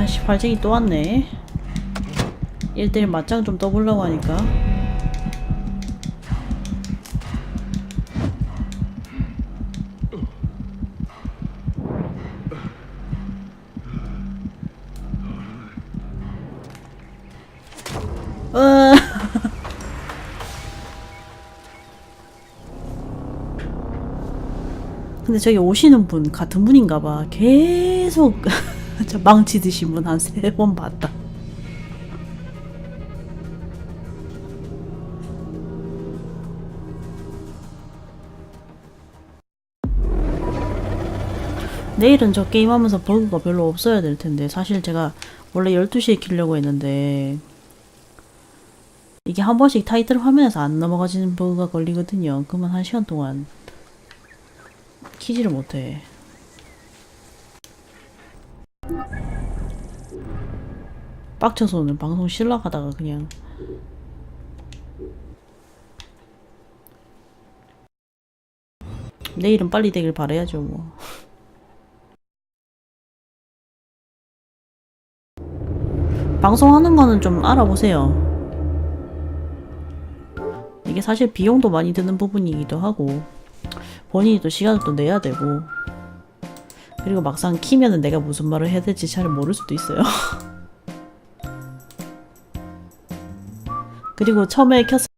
아씨 발쟁이 또 왔네. 1대1 맞짱 좀 떠보려고 하니까. 어... 근데 저기 오시는 분 같은 분인가 봐. 계속 저 망치 드신 분 한 세 번 봤다. 내일은 저 게임하면서 버그가 별로 없어야 될 텐데 사실 제가 원래 12시에 키려고 했는데 이게 한 번씩 타이틀 화면에서 안 넘어가지는 버그가 걸리거든요. 그러면 한 시간 동안 키지를 못해. 빡쳐서 오늘 방송 실락하다가 그냥 내일은 빨리 되길 바라야죠 뭐. 방송하는 거는 좀 알아보세요. 이게 사실 비용도 많이 드는 부분이기도 하고 본인이 또 시간을 또 내야 되고 그리고 막상 키면은 내가 무슨 말을 해야 될지 잘 모를 수도 있어요. 그리고 처음에 켰을